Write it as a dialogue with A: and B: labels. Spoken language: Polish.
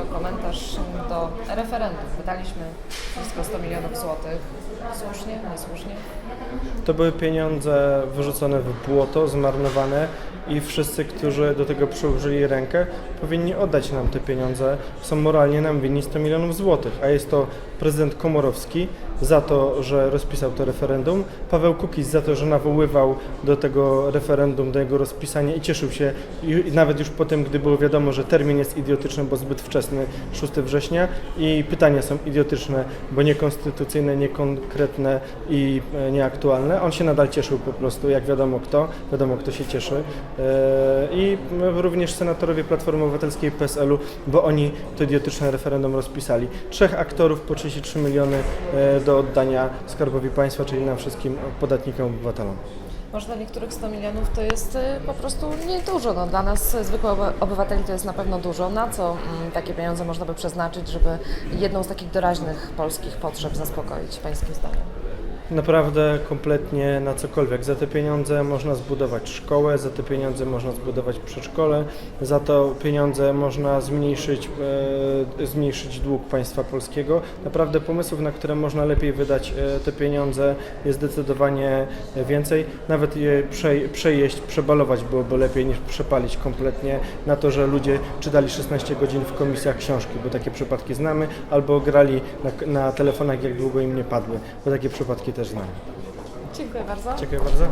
A: o komentarz do referendum. Wydaliśmy blisko 100 milionów złotych. Słusznie, niesłusznie?
B: To były pieniądze wyrzucone w błoto, zmarnowane i wszyscy, którzy do tego przyłożyli rękę, powinni oddać nam te pieniądze. Są moralnie nam winni 100 milionów złotych, a jest to prezydent Komorowski za to, że rozpisał to referendum, Paweł Kukiz za to, że nawoływał do tego referendum, do jego rozpisania i cieszył się i nawet już po tym, gdy było wiadomo, że termin jest idiotyczny, bo zbyt wczesny, 6 września i pytania są idiotyczne, bo niekonstytucyjne, niekonkretne i e, nieaktualne. On się nadal cieszył po prostu, jak wiadomo kto, wiadomo kto się cieszy. E, I również senatorowie Platformy Obywatelskiej PSL-u, bo oni to idiotyczne referendum rozpisali. Trzech aktorów po 33 miliony e, do oddania Skarbowi Państwa, czyli nam wszystkim podatnikom, obywatelom.
A: Może dla niektórych 100 milionów to jest y, po prostu niedużo. No, dla nas, y, zwykłych oby- obywateli, to jest na pewno dużo. Na co mm, takie pieniądze można by przeznaczyć, żeby jedną z takich doraźnych polskich potrzeb zaspokoić, Pańskim zdaniem?
B: Naprawdę kompletnie na cokolwiek. Za te pieniądze można zbudować szkołę, za te pieniądze można zbudować przedszkole, za to pieniądze można zmniejszyć, e, zmniejszyć dług państwa polskiego. Naprawdę pomysłów, na które można lepiej wydać e, te pieniądze jest zdecydowanie więcej. Nawet je prze, przejeść, przebalować byłoby lepiej niż przepalić kompletnie na to, że ludzie czytali 16 godzin w komisjach książki, bo takie przypadki znamy, albo grali na, na telefonach jak długo im nie padły, bo takie przypadki też z nami.
A: Dziękuję bardzo.
B: Dziękuję bardzo.